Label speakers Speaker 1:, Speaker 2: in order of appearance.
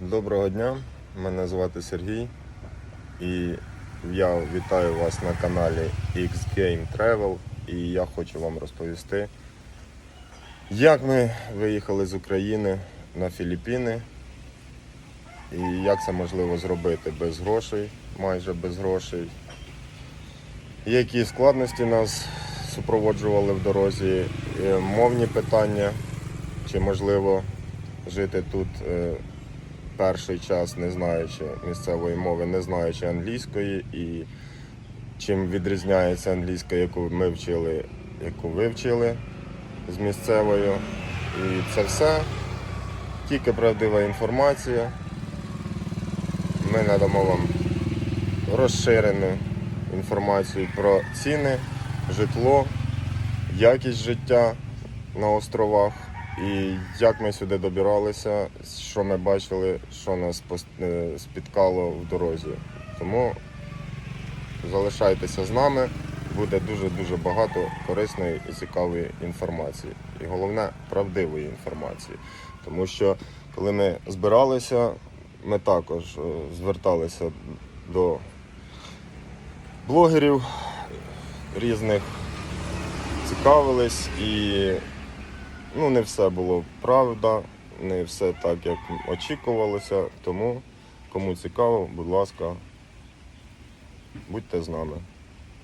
Speaker 1: Доброго дня, мене звати Сергій. І я вітаю вас на каналі X Game Travel. І я хочу вам розповісти, як ми виїхали з України на Філіппіни і як це можливо зробити без грошей, майже без грошей. Які складності нас супроводжували в дорозі, е, мовні питання, чи можливо жити тут е, перший час, не знаючи місцевої мови, не знаючи англійської, і чим відрізняється англійська, яку ми вчили, яку ви вчили з місцевою. І це все тільки правдива інформація. Ми надамо вам розширену інформацію про ціни, житло, якість життя на островах і як ми сюди добиралися, що ми бачили, що нас е, спіткало в дорозі. Тому залишайтеся з нами, буде дуже-дуже багато корисної і цікавої інформації. І головне правдивої інформації. Тому що коли ми збиралися, ми також е, зверталися до блогерів різних, цікавились і ну, не все було правда, не все так, як очікувалося. Тому, кому цікаво, будь ласка, будьте з нами.